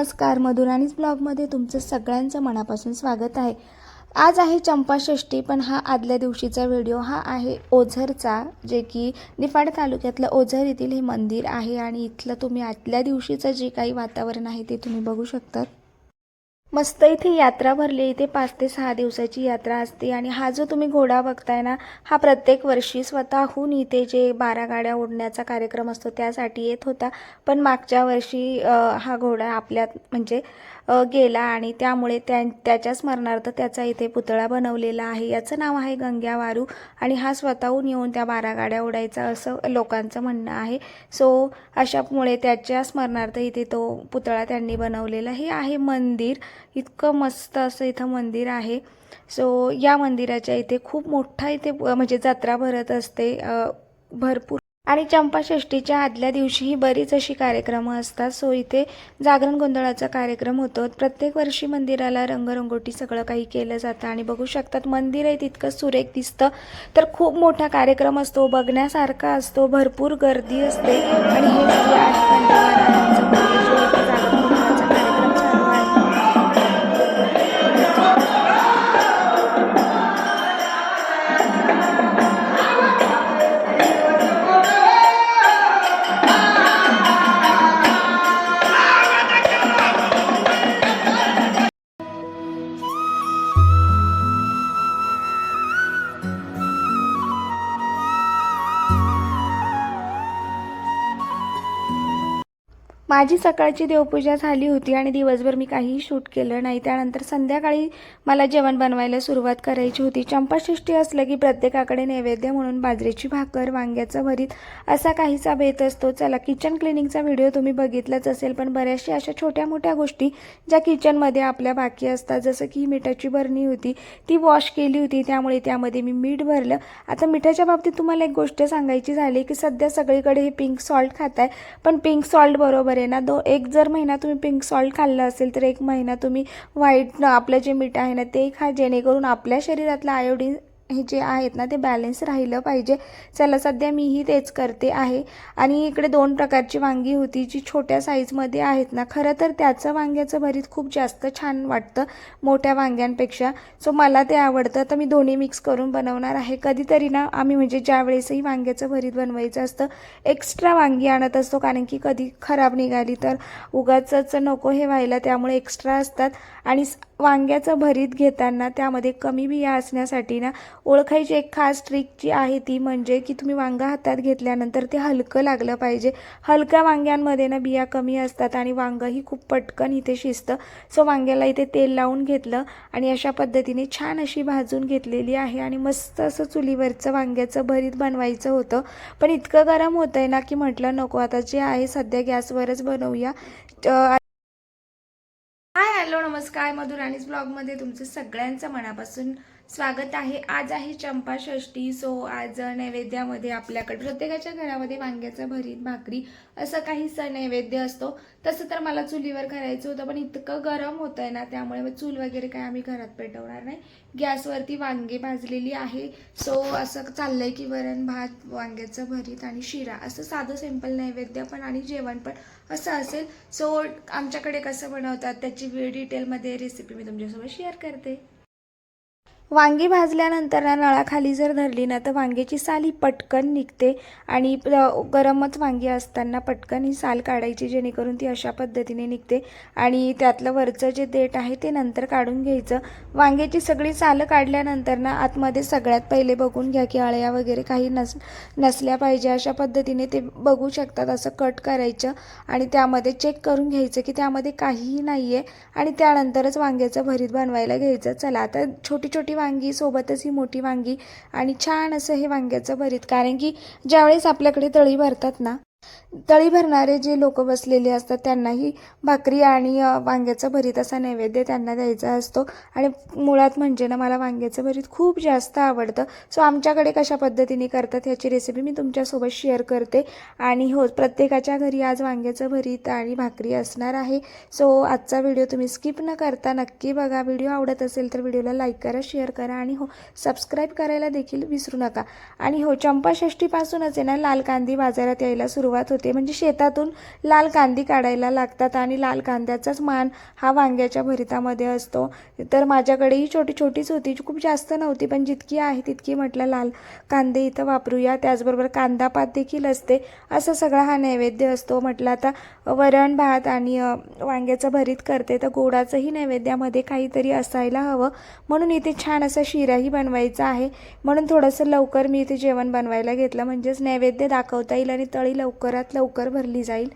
नमस्कार मधुराणीज ब्लॉगमध्ये तुमचं सगळ्यांचं मनापासून स्वागत आहे. आज आहे चंपाषष्ठी पण हा आदल्या दिवशीचा व्हिडिओ हा आहे ओझरचा जे की निफाड तालुक्यातलं ओझर येथील हे मंदिर आहे आणि इथलं तुम्ही आदल्या दिवशीचं जे काही वातावरण आहे ते तुम्ही बघू शकतात. मस्त इथे यात्रा भरली. इथे पाच ते सहा दिवसाची यात्रा असते. आणि हा जो तुम्ही घोडा बघताय ना हा प्रत्येक वर्षी स्वतःहून इथे जे बारा गाड्या ओढण्याचा कार्यक्रम असतो त्यासाठी येत होता. पण मागच्या वर्षी हा घोडा आपल्यात म्हणजे गेला आणि त्यामुळे त्या त्याच्या स्मरणार्थ त्याचा इथे पुतळा बनवलेला आहे. याचं नाव आहे गंग्या वारू आणि हा स्वतःहून येऊन त्या बारा गाड्या ओढायचा असं लोकांचं म्हणणं आहे. सो अशामुळे त्याच्या स्मरणार्थ इथे तो पुतळा त्यांनी बनवलेला हे आहे मंदिर. इतकं मस्त असं इथं मंदिर आहे. सो या मंदिराच्या इथे खूप मोठा इथे म्हणजे जत्रा भरत असते. भरपूर आणि चंपाषष्ठीच्या आदल्या दिवशीही बरीच अशी कार्यक्रमं असतात. सो इथे जागरण गोंधळाचा कार्यक्रम होतो. प्रत्येक वर्षी मंदिराला रंगरंगोटी सगळं काही केलं जातं. आणि बघू शकतात मंदिर आहे तितकं सुरेख दिसतं. तर खूप मोठा कार्यक्रम असतो बघण्यासारखा असतो भरपूर गर्दी असते. आणि हे जे आहे. माझी सकाळची देवपूजा झाली होती आणि दिवसभर मी काहीही शूट केलं नाही. त्यानंतर संध्याकाळी मला जेवण बनवायला सुरुवात करायची होती. चंपाषष्ठी असलं की प्रत्येकाकडे नैवेद्य म्हणून बाजरीची भाकर वांग्याचं भरीत असा काहीसा बेत असतो. चला किचन क्लिनिंगचा व्हिडिओ तुम्ही बघितलाच असेल पण बऱ्याचशा अशा छोट्या मोठ्या गोष्टी ज्या किचनमध्ये आपल्या बाकी असतात जसं की मिठाची बरणी होती ती वॉश केली होती त्यामुळे त्यामध्ये मी मीठ भरलं. आता मिठाच्या बाबतीत तुम्हाला एक गोष्ट सांगायची झाली की सध्या सगळीकडे हे पिंक सॉल्ट खात आहे पण पिंक सॉल्ट बरोबर आहे ना दो एक जर महिना तुम्ही पिंक सॉल्ट खाल्लं असेल तर एक महिना तुम्ही व्हाईट आपलं जे मीठ आहे ना ते खा जेणेकरून आपल्या शरीरातलं आयोडीन हे जे आहेत ना ते बॅलन्स राहिलं पाहिजे. चला सध्या मीही तेच करते आहे. आणि इकडे दोन प्रकारची वांगी होती जी छोट्या साईजमध्ये आहेत ना खरं तर त्याचं वांग्याचं भरीत खूप जास्त छान वाटतं मोठ्या वांग्यांपेक्षा. सो मला ते आवडतं तर मी दोन्ही मिक्स करून बनवणार आहे. कधीतरी ना आम्ही म्हणजे ज्या वेळेसही वांग्याचं भरीत बनवायचं असतं एक्स्ट्रा वांगी आणत असतो कारण की कधी खराब निघाली तर उगाचंच नको हे व्हायला त्यामुळे एक्स्ट्रा असतात. आणि वांग्याचं भरीत घेताना त्यामध्ये कमी बिया असण्यासाठी ना ओळखायची एक खास ट्रिक जी आहे ती म्हणजे की तुम्ही वांगा हातात घेतल्यानंतर ते हलकं लागलं पाहिजे. हलक्या वांग्यांमध्ये ना बिया कमी असतात आणि वांगंही खूप पटकन इथे शिजतं. सो वांग्याला इथे तेल लावून घेतलं आणि अशा पद्धतीने छान अशी भाजून घेतलेली आहे आणि मस्त असं चुलीवरचं वांग्याचं भरीत बनवायचं होतं. पण इतकं गरम होतं आहे ना की म्हटलं नको आता जे आहे सध्या गॅसवरच बनवूया. हाय हॅलो नमस्कार. मधुराणीज ब्लॉगमध्ये तुमचं सगळ्यांचं मनापासून स्वागत आहे. आज आहे चंपा षष्टी सो आज नैवेद्यामध्ये आपल्याकडे प्रत्येकाच्या घरामध्ये वांग्याचं भरीत भाकरी असं काही सण नैवेद्य असतो. तसं तर मला चुलीवर करायचं होतं पण इतकं गरम होतं आहे ना त्यामुळे मग चूल वगैरे काय आम्ही घरात पेटवणार नाही. गॅसवरती वांगे भाजलेली आहे. सो असं चाललंय की वरण भात वांग्याचं भरीत आणि शिरा असं साधं सिंपल नैवेद्य पण आणि जेवण पण असं असेल. सो आमच्याकडे कसं बनवतात त्याची डिटेलमध्ये रेसिपी मी तुमच्यासोबत शेअर करते. वांगी भाजल्यानंतर ना नळाखाली जर धरली ना तर वांग्याची साल ही पटकन निघते आणि गरमच वांगी असताना पटकन ही साल काढायची जेणेकरून ती अशा पद्धतीने निघते आणि त्यातलं वरचं जे देठ आहे ते नंतर काढून घ्यायचं. वांग्याची सगळी सालं काढल्यानंतर ना आतमध्ये सगळ्यात पहिले बघून घ्या की अळ्या वगैरे काही नस नसल्या पाहिजे अशा पद्धतीने ते बघू शकतात असं कट करायचं आणि त्यामध्ये चेक करून घ्यायचं की त्यामध्ये काहीही नाही आहे आणि त्यानंतरच वांग्याचं भरीत बनवायला घ्यायचं. चला आता छोटी छोटी वांगी सोबतच ही मोठी वांगी आणि छान असं हे वांग्याचं भरीत. कारण की ज्यावेळेस आपल्याकडे तळी भरतात ना तळी भरणारे जे लोक बसलेले असतात त्यांनाही भाकरी आणि वांग्याचं भरीत असा नैवेद्य त्यांना द्यायचा असतो. आणि मुळात म्हणजे ना मला वांग्याचं भरीत खूप जास्त आवडतं. सो आमच्याकडे कशा पद्धतीने करतात ह्याची रेसिपी मी तुमच्यासोबत शेअर करते. आणि हो प्रत्येकाच्या घरी आज वांग्याचं भरीत आणि भाकरी असणार आहे. सो आजचा व्हिडिओ तुम्ही स्किप न करता नक्की बघा. व्हिडिओ आवडत असेल तर व्हिडिओला लाईक करा शेअर करा आणि हो सबस्क्राईब करायला देखील विसरू नका. आणि हो चंपाषष्टीपासूनच आहे ना लाल कांदी बाजारात यायला सुरू सुरुवात होते. म्हणजे शेतातून लाल कांदी काढायला लागतात आणि लाल कांद्याचाच मान हा वांग्याच्या भरितामध्ये असतो. तर माझ्याकडेही छोटी छोटीच होती खूप जास्त नव्हती पण जितकी आहे तितकी म्हटलं लाल कांदे इथं वापरूया. त्याचबरोबर कांदा पात देखील असते. असा सगळा हा नैवेद्य असतो. म्हटलं आता वरण भात आणि वांग्याचं भरीत करते तर गोडाचंही नैवेद्यामध्ये काहीतरी असायला हवं. म्हणून इथे छान असा शिराही बनवायचा आहे. म्हणून थोडंसं लवकर मी इथे जेवण बनवायला घेतलं. म्हणजेच नैवेद्य दाखवता येईल आणि तळी लवकर लवकरात लवकर भरली जाईल.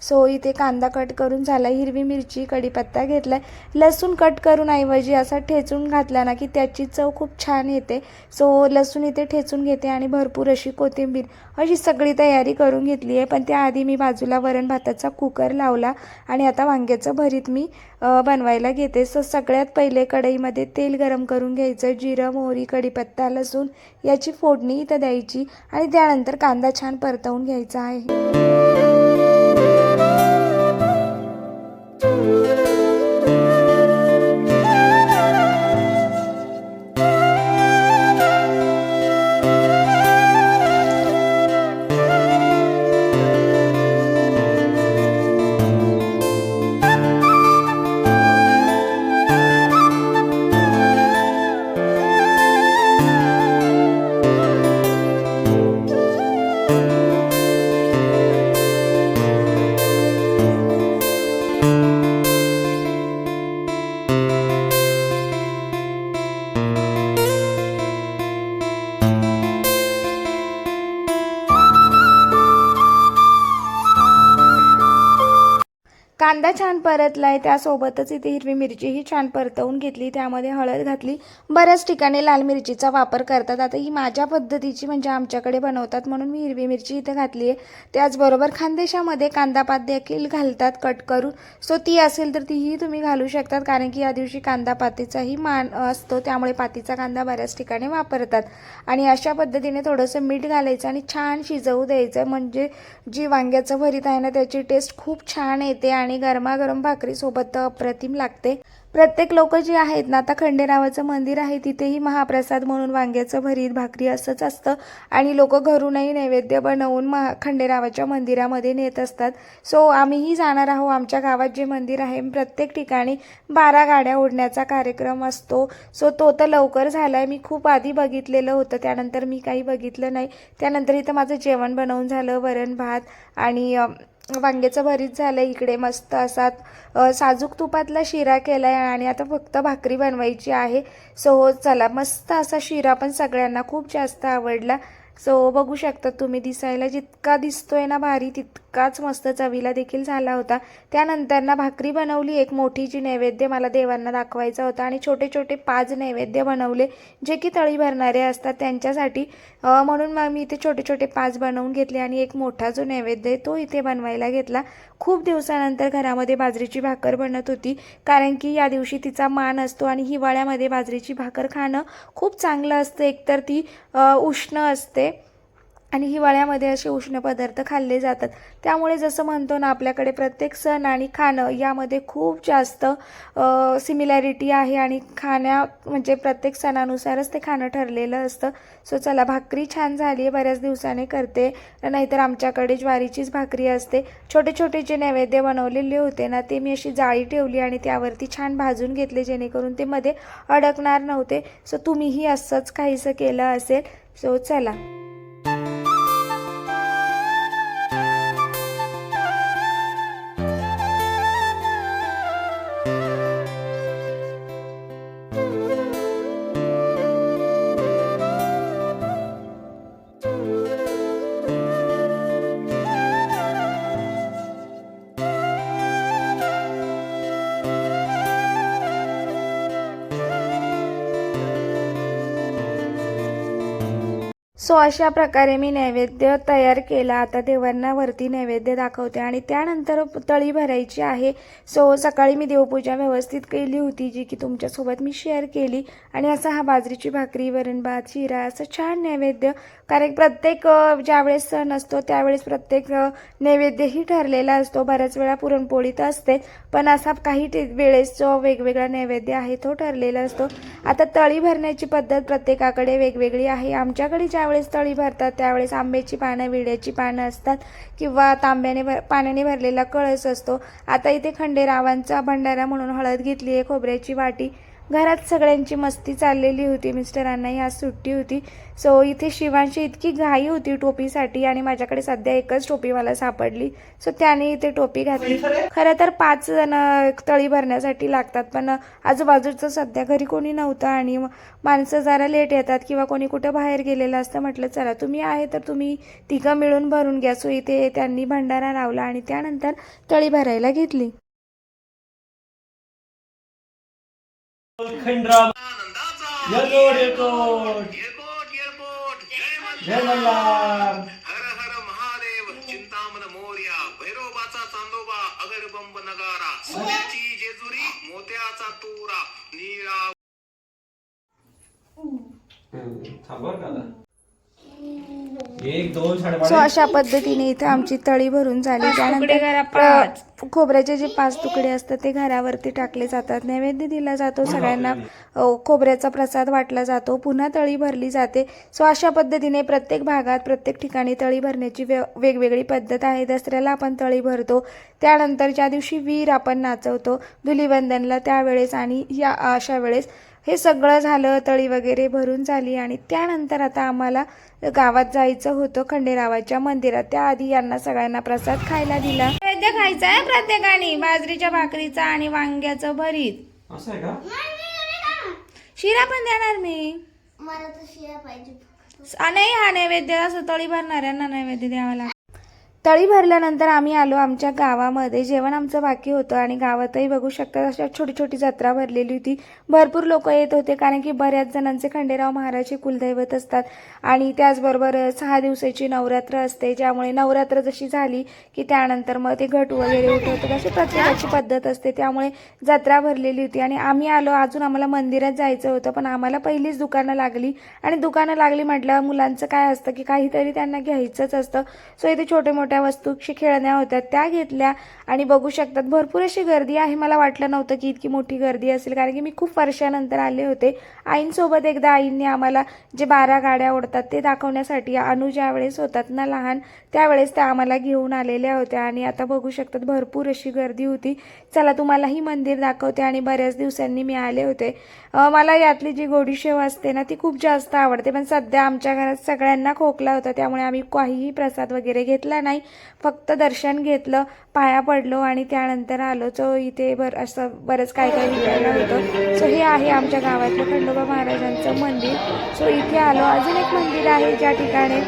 सो इथे कांदा कट करून झाला हिरवी मिरची कढीपत्ता घेतला लसूण कट करून ऐवजी असा ठेचून घातला ना की त्याची चव खूप छान येते. सो लसूण इथे ठेचून घेते आणि भरपूर अशी कोथिंबीर अशी सगळी तयारी करून घेतली आहे. पण त्याआधी मी बाजूला वरण भाताचा कुकर लावला आणि आता वांग्याचं भरीत मी बनवायला घेते. सो सगळ्यात पहिले कढईमध्ये तेल गरम करून घ्यायचं. जिरं मोहरी कढीपत्ता लसूण याची फोडणी इथं द्यायची आणि त्यानंतर कांदा छान परतवून घ्यायचा आहे. कांदा छान परतलाय त्यासोबतच इथे हिरवी मिरचीही छान परतवून घेतली त्यामध्ये हळद घातली. बऱ्याच ठिकाणी लाल मिरचीचा वापर करतात. आता ही माझ्या पद्धतीची म्हणजे आमच्याकडे बनवतात म्हणून मी हिरवी मिरची इथे घातली आहे. त्याचबरोबर खानदेशामध्ये कांदापात देखील घालतात कट करून. सो ती असेल तर तीही तुम्ही घालू शकतात कारण की या दिवशी कांदा पातीचाही मान असतो त्यामुळे पातीचा कांदा बऱ्याच ठिकाणी वापरतात. आणि अशा पद्धतीने थोडंसं मीठ घालायचं आणि छान शिजवू द्यायचं म्हणजे जी वांग्याचं भरीत आहे ना त्याची टेस्ट खूप छान येते आणि गरमागरम भाकरीसोबत अप्रतिम लागते. प्रत्येक लोक जी आहेत ना आता खंडेरावाचं मंदिर आहे तिथेही महाप्रसाद म्हणून वांग्याचं भरीत भाकरी असंच असतं. आणि लोक घरूनही नैवेद्य बनवून महा खंडेरावाच्या मंदिरामध्ये नेत असतात. सो आम्हीही जाणार आहोत आमच्या गावात जे मंदिर आहे. प्रत्येक ठिकाणी बारा गाड्या ओढण्याचा कार्यक्रम असतो. सो तो तर लवकर झाला आहे मी खूप आधी बघितलेलं होतं. त्यानंतर मी काही बघितलं नाही. त्यानंतर इथं माझं जेवण बनवून झालं वरण भात आणि वांग्याचं भरीत झालं इकडे मस्त असा साजूक तुपातला शिरा केला आहे आणि आता फक्त भाकरी बनवायची आहे. सो चला मस्त असा शिरा पण सगळ्यांना खूप जास्त आवडला. सो बघू शकता तुम्ही दिसायला जितका दिसतोय ना भारी तितकाच मस्त चवीला देखील झाला होता. त्यानंतर ना भाकरी बनवली एक मोठी जी नैवेद्य मला देवांना दाखवायचा होता आणि छोटे छोटे पाच नैवेद्य बनवले जे की तळी भरणारे असतात त्यांच्यासाठी. म्हणून मग मी इथे छोटे छोटे पाच बनवून घेतले आणि एक मोठा जो नैवेद्य आहे तो इथे बनवायला घेतला. खूप दिवसानंतर घरामध्ये बाजरीची भाकर बनत होती कारण की या दिवशी तिचा मान असतो आणि हिवाळ्यामध्ये बाजरीची भाकर खाणं खूप चांगलं असतं. एकतर ती उष्ण असते आणि हिवाळ्यामध्ये असे उष्ण पदार्थ खाल्ले जातात. त्यामुळे जसं म्हणतो ना आपल्याकडे प्रत्येक सण आणि खाणं यामध्ये खूप जास्त सिमिलॅरिटी आहे आणि खाण्या म्हणजे प्रत्येक सणानुसारच ते खाणं ठरलेलं असतं. सो चला भाकरी छान झाली आहे बऱ्याच दिवसाने करते. नाहीतर आमच्याकडे ज्वारीचीच भाकरी असते. छोटे छोटे जे नैवेद्य बनवलेले होते ना ते मी अशी जाळी ठेवली आणि त्यावरती छान भाजून घेतले जेणेकरून ते मध्ये अडकणार नव्हते. सो तुम्हीही असंच काहीसं केलं असेल. सो चला. सो अशा प्रकारे मी नैवेद्य तयार केला. आता देवांना वरती नैवेद्य दाखवते आणि त्यानंतर तळी भरायची आहे. सो सकाळी मी देवपूजा व्यवस्थित केली होती जी की तुमच्यासोबत मी शेअर केली. आणि असा हा बाजरीची भाकरी वरण भात शिरा असं छान नैवेद्य. कारण प्रत्येक ज्यावेळेस सण असतो त्यावेळेस प्रत्येक नैवेद्यही ठरलेला असतो. बऱ्याच वेळा पुरणपोळी तर असते पण असा काही वेळेस जो वेगवेगळा नैवेद्य आहे तो ठरलेला असतो. आता तळी भरण्याची पद्धत प्रत्येकाकडे वेगवेगळी आहे. आमच्याकडे ज्यावेळेस ज्यावेळेस तळी भरतात त्यावेळेस आंब्याची पानं विड्याची पानं असतात किंवा तांब्याने भर पाण्याने भरलेला कळस असतो. आता इथे खंडेरावांचा भंडारा म्हणून हळद घेतली आहे खोबऱ्याची वाटी घरात सगळ्यांची मस्ती चाललेली होती. मिस्टरांनाही आज सुट्टी होती. सो इथे शिवांची इतकी घाई होती टोपीसाठी आणि माझ्याकडे सध्या एकच टोपी मला सापडली. सो त्याने इथे टोपी घातली. खरं? तर पाच जण तळी भरण्यासाठी लागतात. पण आजूबाजूचं सध्या घरी कोणी नव्हतं आणि माणसं जरा लेट येतात किंवा कोणी कुठं बाहेर गेलेलं असतं म्हटलं चला तुम्ही आहे तर तुम्ही तिघं मिळून भरून घ्या. सो इथे त्यांनी भंडारा लावला आणि त्यानंतर तळी भरायला घेतली. खंडराम येकोट एअरपोर्ट जय मल्हार. जय मल्हार. हर हर महादेव चिंतामण मोर्या भैरोबाचा चांदोबा अगर बंब नगारा सोन्याची जेजुरी मोत्याचा तोरा निळा? एक दोन सो अशा पद्धतीने इथे आमची तळी भरून झाली. त्यानंतर खोबऱ्याचे जे पाच तुकडे असतात ते घरावरती टाकले जातात. नैवेद्य दिला जातो सगळ्यांना खोबऱ्याचा प्रसाद वाटला जातो. पुन्हा तळी भरली जाते. सो अशा पद्धतीने प्रत्येक भागात प्रत्येक ठिकाणी तळी भरण्याची वे वेगवेगळी पद्धत आहे. दसऱ्याला आपण तळी भरतो. त्यानंतर ज्या दिवशी वीर आपण नाचवतो. धुलीवंदनला त्यावेळेस आणि या अशा वेळेस हे सगळं झालं तळी वगैरे भरून झाली आणि त्यानंतर आता आम्हाला गावात जायचं होतं खंडेरावाच्या मंदिरात. त्याआधी यांना सगळ्यांना प्रसाद खायला दिला. नैवेद्य खायचा आहे प्रत्येकाने बाजरीच्या भाकरीचा आणि वांग्याचं भरीत. असं आहे का? शिरा पण देणार मी. मला तर शिया पाहिजे नाही हा नैवेद्य असं तळी भरणाऱ्यांना नैवेद्य द्यावा लागतो. तळी भरल्यानंतर आम्ही आलो आमच्या गावामध्ये. जेवण आमचं बाकी होतं आणि गावातही बघू शकतात अशा छोटी छोटी जत्रा भरलेली होती. भरपूर लोक येत होते कारण की बऱ्याच जणांचे खंडेराव महाराजचे कुलदैवत असतात. आणि त्याचबरोबर सहा दिवसाची नवरात्र असते ज्यामुळे नवरात्र जशी झाली की त्यानंतर मग ते घट वगैरे उठवतात. अशी प्रत्येकाची पद्धत असते. त्यामुळे जत्रा भरलेली होती आणि आम्ही आलो. अजून आम्हाला मंदिरात जायचं होतं पण आम्हाला पहिलीच दुकानं लागली. आणि दुकानं लागली म्हटलं मुलांचं काय असतं की काहीतरी त्यांना घ्यायचंच असतं. सो इथे छोटे मोठे छोट्या मोठ्या वस्तूशी खेळण्या होत्या त्या घेतल्या. आणि बघू शकतात भरपूर अशी गर्दी आहे. मला वाटलं नव्हतं की इतकी मोठी गर्दी असेल कारण की मी खूप वर्षानंतर आले होते. आईंसोबत एकदा आईंनी आम्हाला जे बारा गाड्या ओढतात ते दाखवण्यासाठी अनु ज्या वेळेस होतात ना लहान त्यावेळेस त्या आम्हाला घेऊन आलेल्या होत्या. आणि आता बघू शकतात भरपूर अशी गर्दी होती. चला तुम्हालाही मंदिर दाखवते आणि बऱ्याच दिवसांनी मी आले होते. मला यातली जी गोडीशेव असते ना ती खूप जास्त आवडते. पण सध्या आमच्या घरात सगळ्यांना खोकला होता त्यामुळे आम्ही काहीही प्रसाद वगैरे घेतला नाही. फक्त दर्शन घेतलं पाया पडलो आणि त्यानंतर आलो सो इथे बर असं बरंच काय काय विकायला होतं सो हे आहे आमच्या गावातलं खंडोबा महाराजांचं मंदिर सो इथे आलो अजून एक मंदिर आहे ज्या ठिकाणी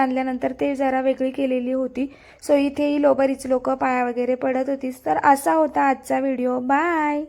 बांधल्यानंतर ते जरा वेगळी केलेली होती. सो इथेही लोबरीच लोक पाया वगैरे पडत होतीस तर असा होता आजचा व्हिडिओ. बाय